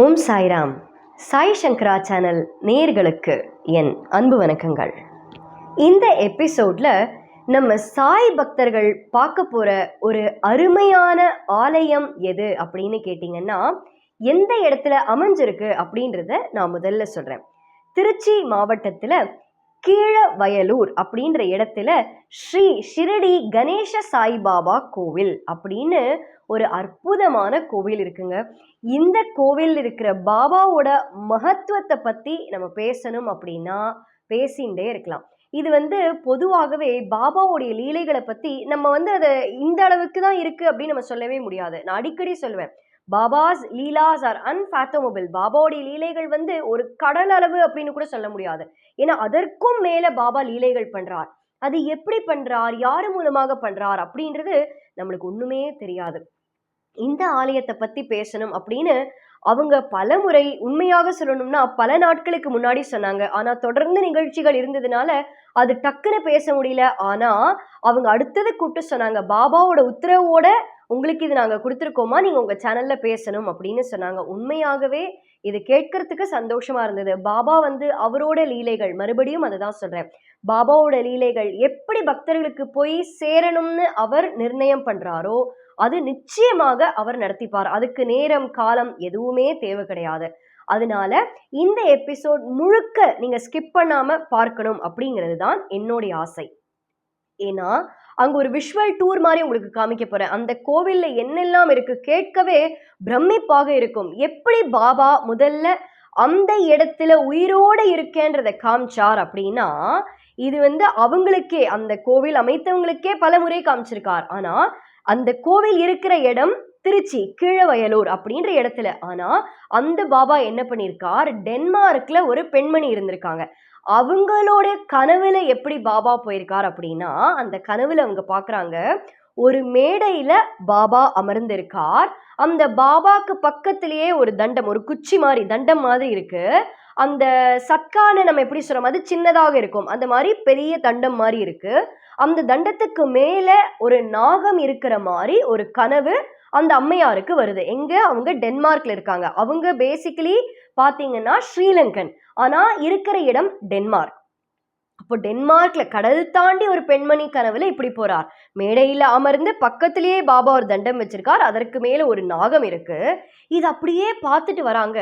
ஓம் சாய்ராம். சாய் சங்கரா channel நேர்களுக்கு என் அன்பு வணக்கங்கள். இந்த எபிசோடில் நம்ம சாய் பக்தர்கள் பார்க்க போகிற ஒரு அருமையான ஆலயம் எது அப்படின்னு கேட்டிங்கன்னா எந்த இடத்துல அமைஞ்சிருக்கு அப்படின்றத நான் முதல்ல சொல்கிறேன் திருச்சி மாவட்டத்தில் கீழ வயலூர் அப்படின்ற இடத்துல ஸ்ரீ ஷிரடி கணேச சாய்பாபா கோவில் அப்படின்னு ஒரு அற்புதமான கோவில் இருக்குங்க. இந்த கோவில் இருக்கிற பாபாவோட மகத்துவத்தை பத்தி நம்ம பேசணும் அப்படின்னா பேசிண்டே இருக்கலாம். இது வந்து பொதுவாகவே பாபாவுடைய லீலைகளை பத்தி நம்ம வந்து அதை இந்த அளவுக்கு தான் இருக்கு அப்படின்னு நம்ம சொல்லவே முடியாது. நான் அடிக்கடி சொல்லுவேன். பாபாஸ் லீலாஸ் ஆர் அன்ஃபேத்தமபிள் பாபாவுடைய லீலைகள் வந்து ஒரு கடல் அளவு அப்படின்னு கூட சொல்ல முடியாது. ஏன்னா அதற்கும் மேல பாபா லீலைகள் பண்றார். அது எப்படி பண்றார்? யாரு மூலமாக பண்றார்? அப்படின்றது நம்மளுக்கு ஒண்ணுமே தெரியாது. இந்த ஆலயத்தை பத்தி பேசணும் அப்படின்னு அவங்க பல முறை உண்மையாக சொல்லணும்னா பல நாட்களுக்கு முன்னாடி சொன்னாங்க. ஆனா தொடர்ந்து நிகழ்ச்சிகள் இருந்ததுனால அது டக்குன்னு பேச முடியல. ஆனா அவங்க அடுத்தது கூப்பிட்டு சொன்னாங்க. பாபாவோட உத்தரவோட உங்களுக்கு இது நாங்கள் கொடுத்துருக்கோமா? நீங்கள் உங்கள் சேனலில் பேசணும் அப்படின்னு சொன்னாங்க. உண்மையாகவே இது கேட்கறதுக்கு சந்தோஷமா இருந்தது. பாபா வந்து அவரோட லீலைகள் மறுபடியும் அதை தான் சொல்றேன். பாபாவோட லீலைகள் எப்படி பக்தர்களுக்கு போய் சேரணும்னு அவர் நிர்ணயம் பண்றாரோ அது நிச்சயமாக அவர் நடத்திப்பார். அதுக்கு நேரம் காலம் எதுவுமே தேவை கிடையாது. அதனால இந்த எபிசோட் முழுக்க நீங்க ஸ்கிப் பண்ணாம பார்க்கணும் அப்படிங்கிறது தான் என்னுடைய ஆசை. ஏன்னா அங்கே ஒரு விஷுவல் டூர் மாதிரி உங்களுக்கு காமிக்க போகிறேன் அந்த கோவிலில் என்னெல்லாம் இருக்குது கேட்கவே பிரமிப்பாக இருக்கும். எப்படி பாபா முதல்ல அந்த இடத்துல உயிரோடு இருக்கேன்றதை காமிச்சார் அப்படின்னா இது வந்து அவங்களுக்கே அந்த கோவில் அமைத்தவங்களுக்கே பல முறை காமிச்சிருக்கார். ஆனால் அந்த கோவில் இருக்கிற இடம் திருச்சி கீழவயலூர் அப்படின்ற இடத்துல. ஆனால் அந்த பாபா என்ன பண்ணியிருக்கார் டென்மார்க்கில் ஒரு பெண்மணி இருந்திருக்காங்க. அவங்களோட கனவுல எப்படி பாபா போயிருக்கார் அப்படின்னா அந்த கனவுல அவங்க பாக்குறாங்க ஒரு மேடையில பாபா அமர்ந்திருக்கார். அந்த பாபாக்கு பக்கத்திலேயே ஒரு தண்டம் ஒரு குச்சி மாதிரி தண்டம் மாதிரி இருக்கு. அந்த சக்கான நம்ம எப்படி சொல்றோம் அது சின்னதாக இருக்கும். அந்த மாதிரி பெரிய தண்டம் மாதிரி இருக்கு. அந்த தண்டத்துக்கு மேல ஒரு நாகம் இருக்கிற மாதிரி ஒரு கனவு அந்த அம்மையாருக்கு வருது. எங்க? அவங்க டென்மார்க்ல இருக்காங்க. அவங்க பேசிக்கலி பாத்தீங்கன்னா ஸ்ரீலங்கன். ஆனால் இருக்கிற இடம் டென்மார்க். அப்போ டென்மார்க்ல கடல் தாண்டி ஒரு பெண்மணி கனவுல இப்படி போறார். மேடையில அமர்ந்து பக்கத்திலேயே பாபா ஒரு தண்டம் வச்சிருக்கார். அதற்கு மேல ஒரு நாகம் இருக்கு. இது அப்படியே பார்த்துட்டு வராங்க.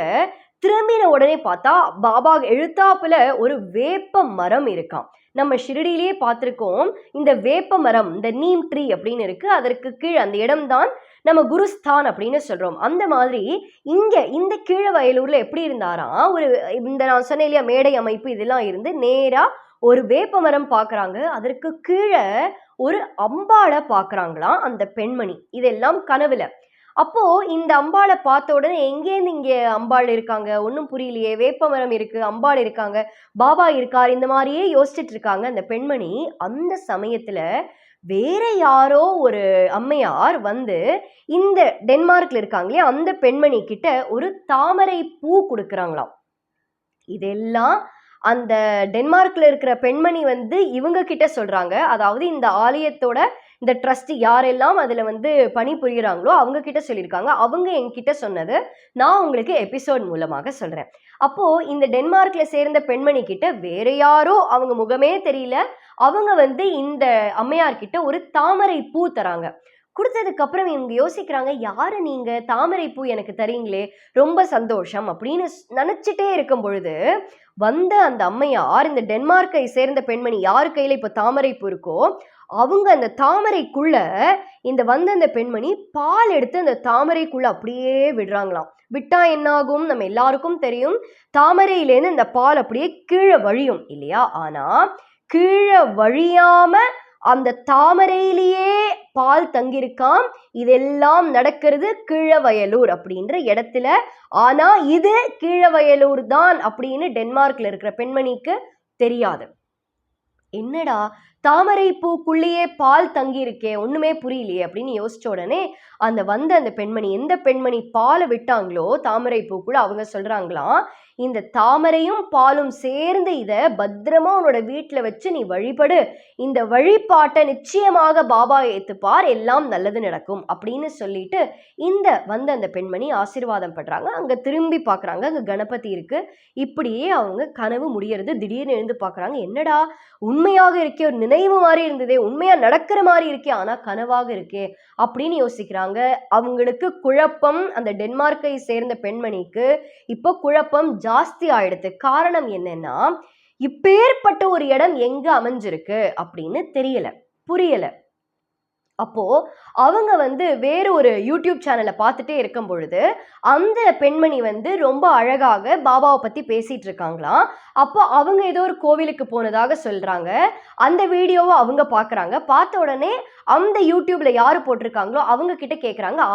திரும்பின உடனே பார்த்தா பாபா எழுத்தாப்புல ஒரு வேப்ப மரம் இருக்காம். நம்ம ஷிரடியிலேயே பார்த்துருக்கோம். இந்த வேப்ப மரம் இந்த நீம் ட்ரீ அப்படின்னு இருக்கு. அதற்கு கீழ் அந்த இடம்தான் நம்ம குருஸ்தான் அப்படின்னு சொல்றோம். அந்த மாதிரி இங்க இந்த கீழ வயலூர்ல எப்படி இருந்தாராம் ஒரு இந்த நான் சொன்னேன் இல்லையா மேடை அமைப்பு இதெல்லாம் இருந்து நேரா ஒரு வேப்ப மரம் பாக்குறாங்க அதற்கு கீழே ஒரு அம்பாளை பாக்குறாங்களாம் அந்த பெண்மணி. இதெல்லாம் கனவுல. அப்போ இந்த அம்பாளை பார்த்த உடனே எங்கேருந்து இங்கே அம்பாள் இருக்காங்க? ஒன்றும் புரியலையே. வேப்பமரம் இருக்குது இருக்கு. அம்பாள் இருக்காங்க. பாபா இருக்கார். இந்த மாதிரியே யோசிச்சுட்டு இருக்காங்க அந்த பெண்மணி. அந்த சமயத்துல வேற யாரோ ஒரு அம்மையார் வந்து இந்த டென்மார்க்ல இருக்காங்களே அந்த பெண்மணி கிட்ட ஒரு தாமரை பூ கொடுக்குறாங்களாம். இதெல்லாம் அந்த டென்மார்க்ல இருக்கிற பெண்மணி வந்து இவங்க கிட்ட சொல்றாங்க. அதாவது இந்த ஆலயத்தோட இந்த ட்ரஸ்ட் யாரெல்லாம் அதில் வந்து பணிபுரிகிறாங்களோ அவங்க கிட்ட சொல்லியிருக்காங்க. அவங்க என்கிட்ட சொன்னது நான் உங்களுக்கு எபிசோட் மூலமாக சொல்கிறேன் அப்போது இந்த டென்மார்க்கில் சேர்ந்த பெண்மணி கிட்ட வேற யாரோ அவங்க முகமே தெரியல. அவங்க வந்து இந்த அம்மையார்கிட்ட ஒரு தாமரை பூ தராங்க. கொடுத்ததுக்கு அப்புறம் இவங்க யோசிக்கிறாங்க யாரு நீங்க? தாமரை பூ எனக்கு தரீங்களே ரொம்ப சந்தோஷம். அப்படின்னு நினைச்சிட்டே இருக்கும் பொழுது வந்த அந்த அம்மையார் இந்த டென்மார்க்கை சேர்ந்த பெண்மணி யாரு கையில இப்ப தாமரை பூ இருக்கோ அவங்க அந்த தாமரைக்குள்ள இந்த வந்த அந்த பெண்மணி பால் எடுத்து அந்த தாமரைக்குள்ள அப்படியே விடுறாங்களாம். விட்டா என்னாகும்? நம்ம எல்லாருக்கும் தெரியும். தாமரையிலேருந்து இந்த பால் அப்படியே கீழே வழியும் இல்லையா? ஆனா கீழே வழியாம அந்த தாமரையிலேயே பால் தங்கியிருக்காம். இதெல்லாம் நடக்கிறது கீழவயலூர் அப்படின்ற இடத்துல. ஆனா இது கீழவயலூர் தான் அப்படின்னு டென்மார்க்ல இருக்கிற பெண்மணிக்கு தெரியாது. என்னடா தாமரை பூக்குள்ளேயே பால் தங்கியிருக்கே ஒன்றுமே ஒண்ணுமே புரியலையே அப்படின்னு யோசிச்ச உடனே அந்த வந்த அந்த பெண்மணி எந்த பெண்மணி பாலை விட்டாங்களோ தாமரை பூக்குள்ள அவங்க சொல்றாங்களாம் இந்த தாமரையும் பாலும் சேர்ந்து இதை பத்திரமா உன்னோட வீட்டில் வச்சு நீ வழிபடு இந்த வழிபாட்டை நிச்சயமாக பாபா ஏத்துப்பார் எல்லாம் நல்லது நடக்கும் அப்படின்னு சொல்லிட்டு இந்த வந்த அந்த பெண்மணி ஆசீர்வாதம் பண்றாங்க. அங்க திரும்பி பார்க்குறாங்க அங்கே கணபதி இருக்கு. இப்படியே அவங்க கனவு முடியறது. திடீர்னு எழுந்து பார்க்குறாங்க என்னடா உண்மையாக இருக்கே ஒரு நினைவு மாதிரி இருந்ததே உண்மையா நடக்கிற மாதிரி இருக்கே ஆனா கனவாக இருக்கே அப்படின்னு யோசிக்கிறாங்க. அவங்களுக்கு குழப்பம் அந்த டென்மார்க்கை சேர்ந்த பெண்மணிக்கு இப்போ குழப்பம் ஜாஸ்தி ஆயிடுது. காரணம் என்னன்னா இப்பேற்பட்ட ஒரு இடம் எங்க அமைஞ்சிருக்கு அப்படின்னு தெரியல புரியல. அப்போது அவங்க வந்து வேறு ஒரு யூடியூப் சேனலை பார்த்துட்டே இருக்கும் பொழுது அந்த பெண்மணி வந்து ரொம்ப அழகாக பாபாவை பற்றி பேசிகிட்டு இருக்காங்களாம். அப்போ அவங்க ஏதோ ஒரு கோவிலுக்கு போனதாக சொல்கிறாங்க அந்த வீடியோவை அவங்க பார்க்குறாங்க. பார்த்த உடனே அந்த யூடியூப்பில் யார் போட்டிருக்காங்களோ அவங்க கிட்ட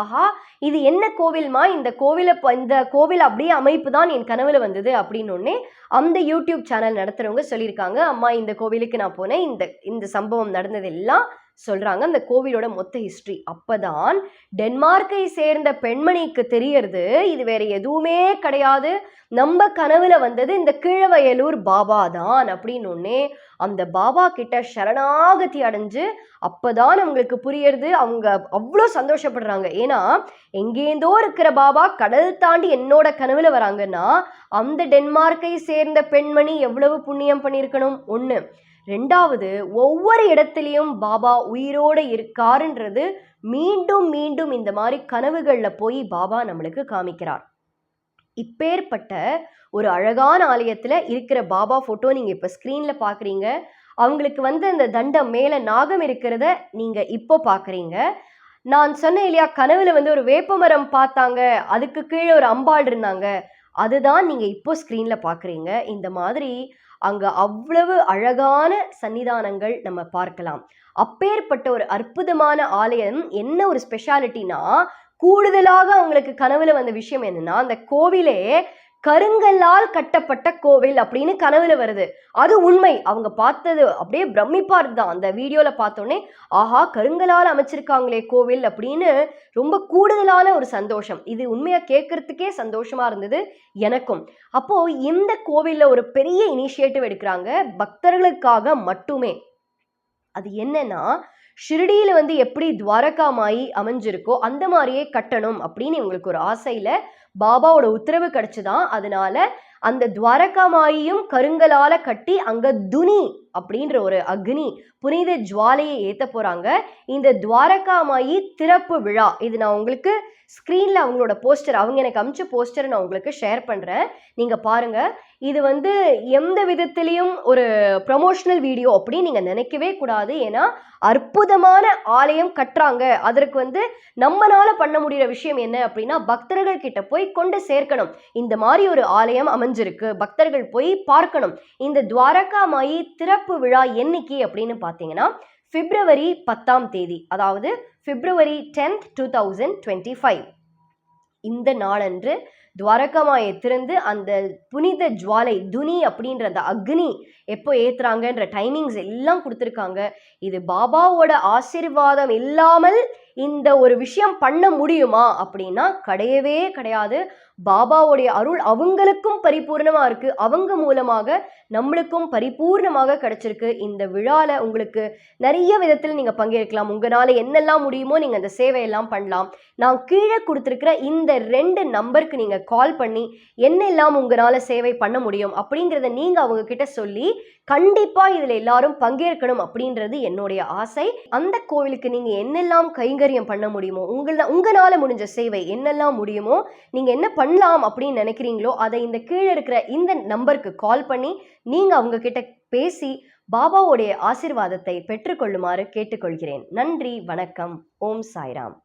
ஆஹா இது என்ன கோவில்மா? இந்த கோவிலை இந்த கோவில் அப்படியே அமைப்பு தான் என் கனவுல வந்தது அப்படின்னு அந்த யூடியூப் சேனல் நடத்துறவங்க சொல்லியிருக்காங்க. அம்மா இந்த கோவிலுக்கு நான் போனேன். இந்த இந்த சம்பவம் நடந்தது எல்லாம் சொல்கிறாங்க அந்த கோவிலோட மொத்த ஹிஸ்ட்ரி அப்பதான் டென்மார்க்கை சேர்ந்த பெண்மணிக்கு தெரியறது இது வேற எதுவுமே கிடையாது. நம்ம கனவுல வந்தது இந்த கீழவயலூர் பாபா தான் அப்படின்னு ஒன்னே அந்த பாபா கிட்ட சரணாகதி அடைஞ்சு அப்பதான் அவங்களுக்கு புரியறது. அவங்க அவ்வளோ சந்தோஷப்படுறாங்க. ஏன்னா எங்கேந்தோ இருக்கிற பாபா கடல் தாண்டி என்னோட கனவுல வராங்கன்னா அந்த டென்மார்க்கை சேர்ந்த பெண்மணி எவ்வளவு புண்ணியம் பண்ணியிருக்கணும்? ஒன்று ரெண்டாவது ஒவ்வொரு இடத்துலையும் பாபா உயிரோட இருக்காருன்றது மீண்டும் மீண்டும் இந்த மாதிரி கனவுகளில் போய் பாபா நம்மளுக்கு காமிக்கிறார். இப்பேற்பட்ட ஒரு அழகான ஆலயத்தில் இருக்கிற பாபா ஃபோட்டோ நீங்கள் இப்போ ஸ்க்ரீனில் பார்க்குறீங்க அவங்களுக்கு வந்து அந்த தண்டம் மேலே நாகம் இருக்கிறத நீங்கள் இப்போ பார்க்குறீங்க நான் சொன்னேன் இல்லையா கனவுல வந்து ஒரு வேப்பமரம் பார்த்தாங்க அதுக்கு கீழே ஒரு அம்பாள் இருந்தாங்க. அதுதான் நீங்கள் இப்போ ஸ்க்ரீனில் பார்க்குறீங்க இந்த மாதிரி அங்க அவ்வளவு அழகான சன்னிதானங்கள் நம்ம பார்க்கலாம். அப்பேற்பட்ட ஒரு அற்புதமான ஆலயம் என்ன ஒரு ஸ்பெஷாலிட்டினா கூடுதலாக அவங்களுக்கு கனவுல வந்த விஷயம் என்னன்னா அந்த கோவிலே கருங்கல்லால் கட்டப்பட்ட கோவில் அப்படின்னு கனவுல வருது. அது உண்மை. அவங்க பார்த்தது அப்படியே பிரமிப்பா இருந்தான் அந்த வீடியோல பார்த்தோன்னே ஆஹா கருங்கலால் அமைச்சிருக்காங்களே கோவில் அப்படின்னு ரொம்ப கூடுதலான ஒரு சந்தோஷம். இது உண்மையா கேட்கறதுக்கே சந்தோஷமா இருந்தது எனக்கும். அப்போ இந்த கோவில்ல ஒரு பெரிய இனிஷியேட்டிவ் எடுக்கிறாங்க பக்தர்களுக்காக மட்டுமே. அது என்னன்னா ஷிரடியில் வந்து எப்படி துவாரகா மாயி அமைஞ்சிருக்கோ அந்த மாதிரியே கட்டணும் அப்படின்னு இவங்களுக்கு ஒரு ஆசையில பாபாவோட உத்தரவு கிடைச்சுதான் அதனால அந்த துவாரகாமாயையும் கருங்கலால கட்டி அங்க துனி அப்படின்ற ஒரு அக்னி புனித ஜுவாலையை ஏத்த போறாங்க. இந்த துவாரகா மாயி திறப்பு விழா. இது நான் உங்களுக்கு ஸ்க்ரீனில் அவங்களோட போஸ்டர் அவங்க எனக்கு அமிச்ச போஸ்டர் நான் உங்களுக்கு ஷேர் பண்ணுறேன் நீங்கள் பாருங்கள் இது வந்து எந்த விதத்துலேயும் ஒரு ப்ரமோஷனல் வீடியோ அப்படின்னு நீங்கள் நினைக்கவே கூடாது. ஏன்னா அற்புதமான ஆலயம் கட்டுறாங்க. அதற்கு வந்து நம்மனால பண்ண முடிகிற விஷயம் என்ன அப்படின்னா பக்தர்கள் கிட்ட போய் கொண்டு சேர்க்கணும். இந்த மாதிரி ஒரு ஆலயம் அமைஞ்சிருக்கு. பக்தர்கள் போய் பார்க்கணும். இந்த துவாரகா மாயி திறப்பு விழா என்னைக்கு அப்படின்னு பார்த்தீங்கன்னா பிப்ரவரி பத்தாம் தேதி அதாவது February tenth two thousand twenty five. இந்த நாளன்று துவாரகமாயை திறந்து அந்த புனித ஜுவாலை துனி அப்படின்ற அந்த அக்னி எப்போ ஏற்றுறாங்கன்ற டைமிங்ஸ் எல்லாம் கொடுத்துருக்காங்க. இது பாபாவோட ஆசீர்வாதம் இல்லாமல் இந்த ஒரு விஷயம் பண்ண முடியுமா அப்படின்னா கிடையவே கிடையாது. பாபாவுடைய அருள் அவங்களுக்கும் பரிபூர்ணமாக இருக்குது அவங்க மூலமாக நம்மளுக்கும் பரிபூர்ணமாக கிடச்சிருக்கு. இந்த விழாவில் உங்களுக்கு நிறைய விதத்தில் நீங்கள் பங்கேற்கலாம். உங்களால் என்னெல்லாம் முடியுமோ நீங்கள் அந்த சேவையெல்லாம் பண்ணலாம். நான் கீழே கொடுத்துருக்கிற இந்த ரெண்டு நம்பருக்கு நீங்கள் கால் பண்ணி என்னெல்லாம் உங்களால் சேவை பண்ண முடியும் அப்படிங்கிறத நீங்கள் அவங்கக்கிட்ட சொல்லி கண்டிப்பாக இதில் எல்லாரும் பங்கேற்கணும் அப்படின்றது என்னுடைய ஆசை. அந்த கோவிலுக்கு நீங்கள் என்னெல்லாம் கைங்கரியம் பண்ண முடியுமோ உங்கள உங்களால முடிஞ்ச சேவை என்னெல்லாம் முடியுமோ நீங்கள் என்ன பண்ணலாம் அப்படின்னு நினைக்கிறீங்களோ அதை இந்த கீழே இருக்கிற இந்த நம்பருக்கு கால் பண்ணி நீங்கள் அவங்க கிட்ட பேசி பாபாவுடைய ஆசிர்வாதத்தை பெற்றுக்கொள்ளுமாறு கேட்டுக்கொள்கிறேன். நன்றி வணக்கம். ஓம் சாய்ராம்.